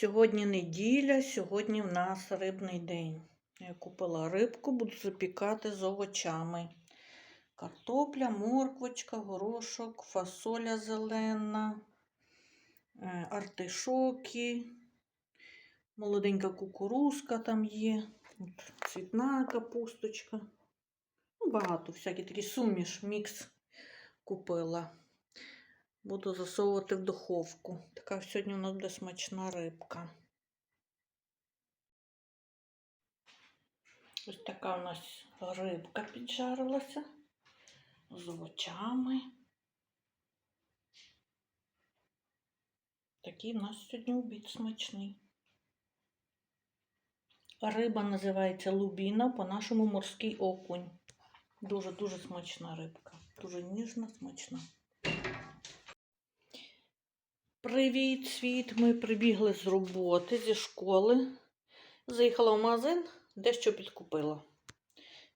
Сьогодні неділя, сьогодні в нас рибний день. Я купила рибку, буду запікати з овочами. Картопля, морквочка, горошок, фасоля зелена, е, артишоки, молоденька кукурузка там є, цвітна капусточка. Ну, багато всякий такий суміш, мікс купила. Буду засовувати в духовку. Така сьогодні у нас буде смачна рибка. Ось така у нас рибка піджарилася з овочами. Такий у нас сьогодні обід смачний. Риба називається лубіна, по-нашому морський окунь. Дуже-дуже смачна рибка. Дуже ніжна, смачна. Привіт, світ! Ми прибігли з роботи, зі школи. Заїхала в магазин, дещо підкупила.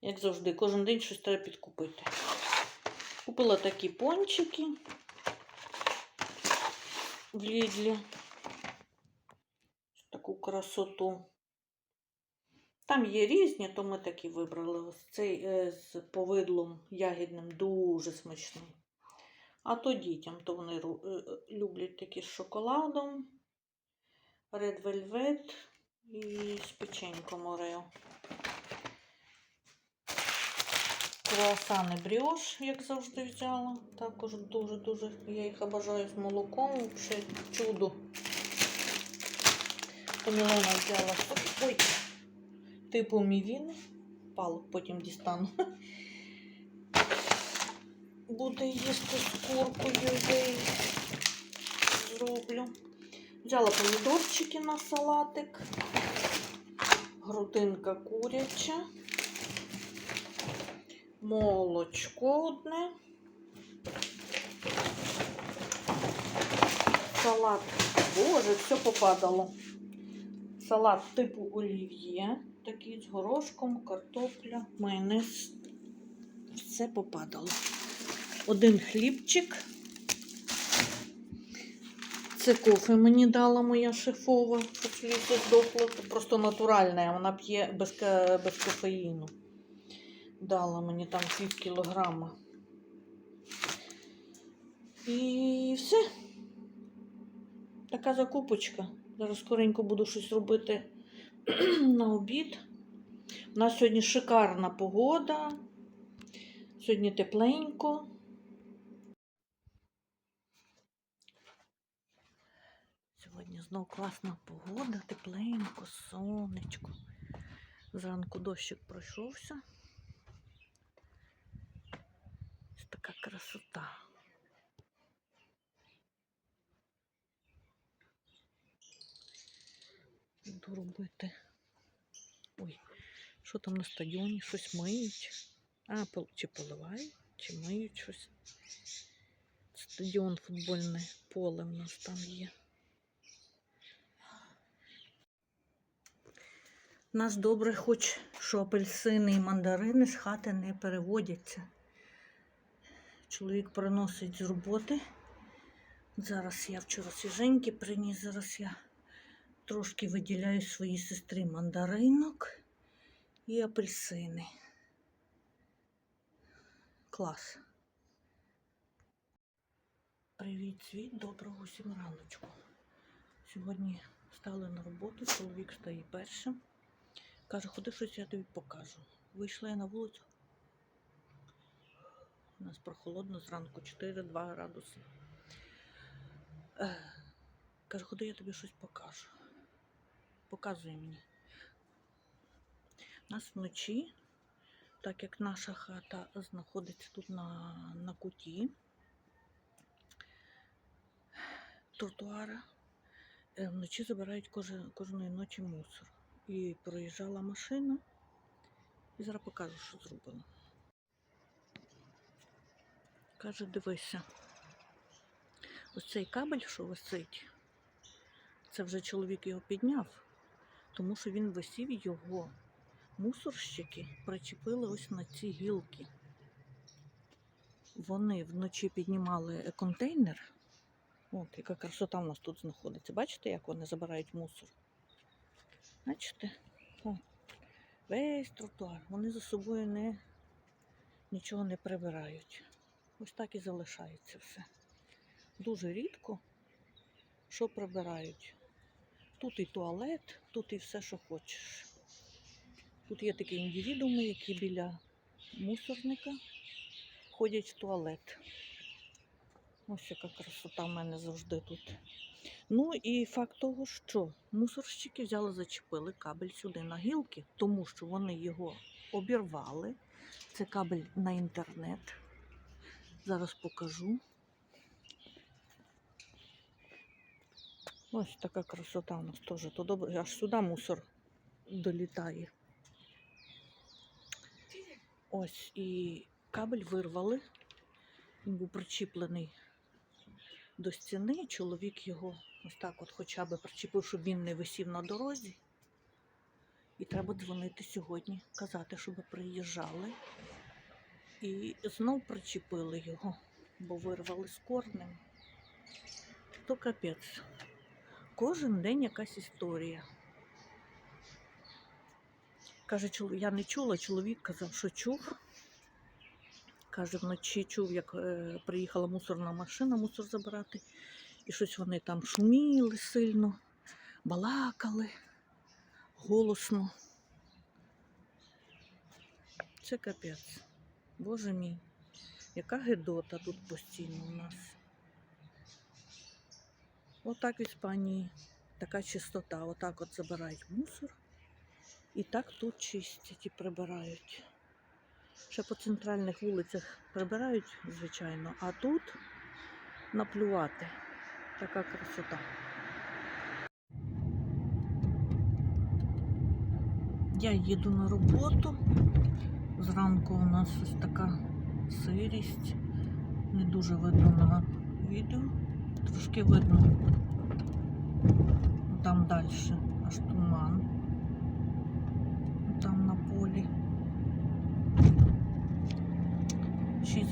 Як завжди, кожен день щось треба підкупити. Купила такі пончики в Лідлі. Таку красоту. Там є різні, то ми такі вибрали. Ось цей е, з повидлом ягідним дуже смачний. А то дітям, то вони е, е, люблять такі з шоколадом, Red Velvet і з печеньком Орео. Круасани бріош, як завжди взяла. Також дуже-дуже я їх обожаю з молоком. Взагалі чудо. То Мілена взяла ой, типу мівіни. Палок потім дістану. Буде їсти з куркою, я зроблю. Взяла помідорчики на салатик, грудинка куряча, молочко одне, салат, боже, все попадало. Салат типу олів'є, такий з горошком, картопля, майонез. Все попадало один хлібчик. Це кофе мені дала моя шефова, щоб світло здохло. Просто натуральне, вона п'є без, без кофеїну. Дала мені там пів кілограма. І все. Така закупочка. Зараз скоренько буду щось робити на обід. У нас сьогодні шикарна погода. Сьогодні тепленько. Сьогодні знов класна погода, тепленько, сонечко. Зранку дощик пройшовся. Ось така красота. Буду робити. Ой, що там на стадіоні? Щось миють. А, чи поливають, чи миють щось. Стадіон футбольне поле в нас там є. Нас добре, хоч що апельсини і мандарини з хати не переводяться. Чоловік приносить з роботи. Зараз я вчора свіженькі приніс, зараз я трошки виділяю своїй сестрі мандаринок і апельсини. Клас. Привіт, світ, доброго всім раночку. Сьогодні стали на роботу, чоловік стає першим. Каже, ходи щось я тобі покажу. Вийшла я на вулицю. У нас прохолодно зранку 4-2 градуси. Е, Каже, ходи я тобі щось покажу. Показує мені. У нас вночі, так як наша хата знаходиться тут на, на куті тротуара, е, вночі забирають кожен, кожної ночі мусор. І проїжджала машина. І зараз покажу, що зробила. Каже, дивися. Ось цей кабель, що висить, це вже чоловік його підняв, тому що він висів його. Мусорщики причепили ось на ці гілки. Вони вночі піднімали контейнер От, яка красота в нас тут знаходиться. Бачите, як вони забирають мусор? Бачите? О, весь тротуар. Вони за собою не, нічого не прибирають. Ось так і залишається все. Дуже рідко, що прибирають. Тут і туалет, тут і все, що хочеш. Тут є такі індивідууми, які біля мусорника ходять в туалет. Ось яка красота в мене завжди тут. Ну і факт того, що мусорщики взяли, зачепили кабель сюди на гілки, тому що вони його обірвали. Це кабель на інтернет. Зараз покажу. Ось така красота у нас теж. То добре, аж сюди мусор долітає. Ось і кабель вирвали. Він був причіплений до стіни. Чоловік його ось так от хоча б причепив, щоб він не висів на дорозі. І треба дзвонити сьогодні, казати, щоб приїжджали. І знов причепили його, бо вирвали з корнем. То капець. Кожен день якась історія. Каже, я не чула, чоловік казав, що чув. Каже, вночі чув, як е, приїхала мусорна машина мусор забирати. І щось вони там шуміли сильно, балакали голосно. Це капець. Боже мій, яка гидота тут постійно у нас. Отак в Іспанії така чистота. Отак от забирають мусор. І так тут чистять і прибирають. Ще по центральних вулицях прибирають, звичайно, а тут наплювати. Така красота. Я їду на роботу. Зранку у нас ось така сирість. Не дуже видно на відео. Трошки видно. Там далі аж туман. Там на полі.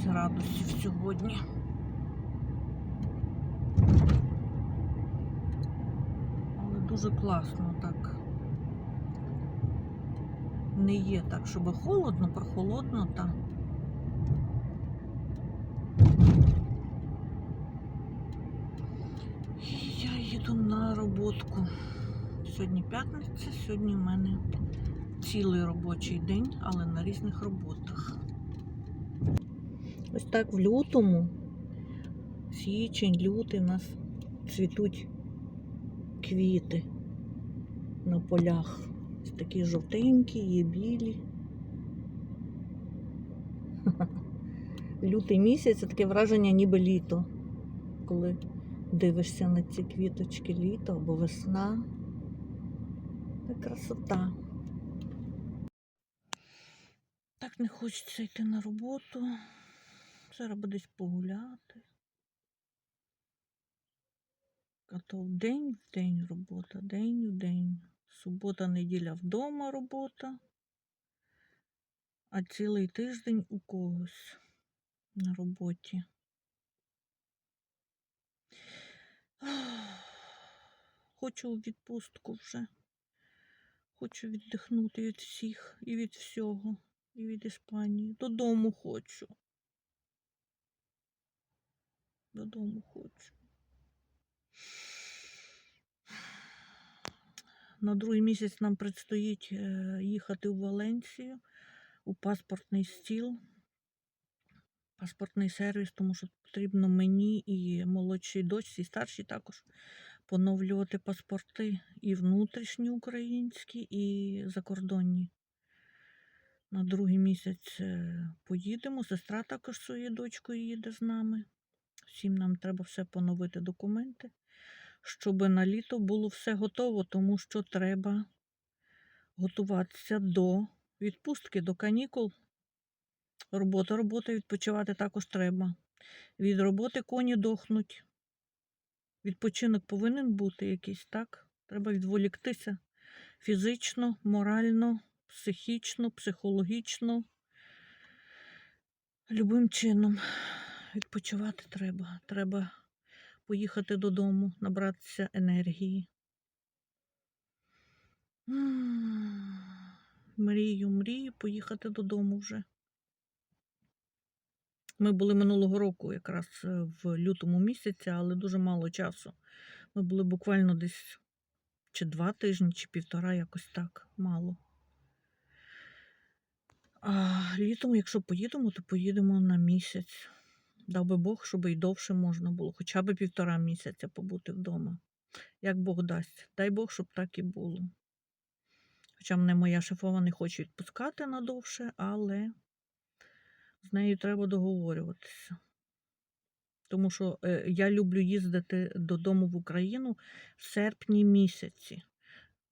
6 градусів сьогодні. Але дуже класно так. Не є так, щоб холодно, прохолодно, та. Я їду на роботку. Сьогодні п'ятниця, сьогодні в мене цілий робочий день, але на різних роботах. Ось так в лютому, січень, лютий у нас цвітуть квіти на полях. Ось такі жовтенькі, є білі. Лютий місяць це таке враження, ніби літо, коли дивишся на ці квіточки літо або весна. Та красота. Так не хочеться йти на роботу. Зараз десь погуляти. А то день в день робота, день в день. Субота, неділя вдома робота, а цілий тиждень у когось на роботі. Хочу у відпустку вже. Хочу віддихнути від всіх і від всього, і від Іспанії. Додому хочу. Додому хочу. На другий місяць нам предстоїть е, їхати в Валенсію у паспортний стіл, паспортний сервіс, тому що потрібно мені і молодшій дочці, і старшій також поновлювати паспорти і внутрішні українські, і закордонні. На другий місяць е, поїдемо. Сестра також своєю дочкою їде з нами. Всім нам треба все поновити документи, щоб на літо було все готово, тому що треба готуватися до відпустки, до канікул. Робота, робота, відпочивати також треба. Від роботи коні дохнуть. Відпочинок повинен бути якийсь, так? Треба відволіктися фізично, морально, психічно, психологічно. Любим чином відпочивати треба. Треба поїхати додому, набратися енергії. Мрію, мрію поїхати додому вже. Ми були минулого року, якраз е, в лютому місяці, але дуже мало часу. Ми були буквально десь чи два тижні, чи півтора, якось так, мало. А літом, якщо поїдемо, то поїдемо на місяць. Дав би Бог, щоб і довше можна було, хоча б півтора місяця побути вдома. Як Бог дасть. Дай Бог, щоб так і було. Хоча мене моя шефова не хоче відпускати надовше, але з нею треба договорюватися. Тому що е, я люблю їздити додому в Україну в серпні місяці,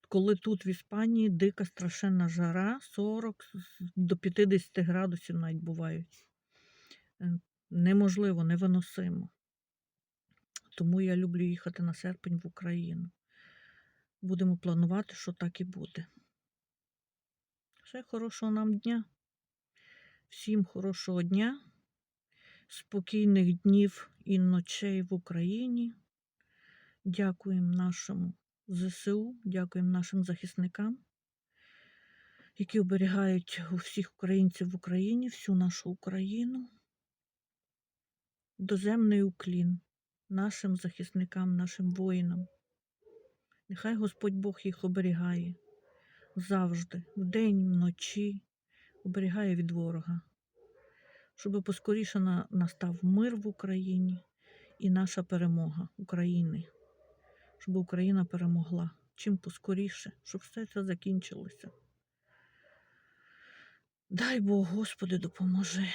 коли тут в Іспанії дика страшенна жара, 40 до 50 градусів навіть бувають. Неможливо, невиносимо. Тому я люблю їхати на серпень в Україну. Будемо планувати, що так і буде. Все хорошого нам дня. Всім хорошого дня, спокійних днів і ночей в Україні. Дякуємо нашому ЗСУ, дякуємо нашим захисникам, які оберігають усіх українців в Україні, всю нашу Україну. Доземний уклін нашим захисникам, нашим воїнам. Нехай Господь Бог їх оберігає завжди, вдень, вночі, оберігає від ворога, щоб поскоріше настав мир в Україні і наша перемога України, щоб Україна перемогла. Чим поскоріше, щоб все це закінчилося. Дай Бог, Господи, допоможи.